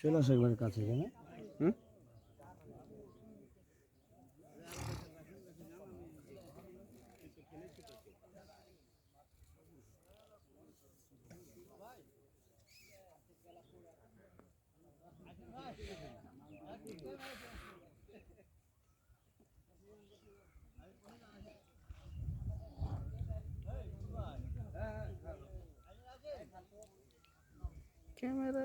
চলে আসো একবার কাছে এখানে। হুম? ক্যামেরা।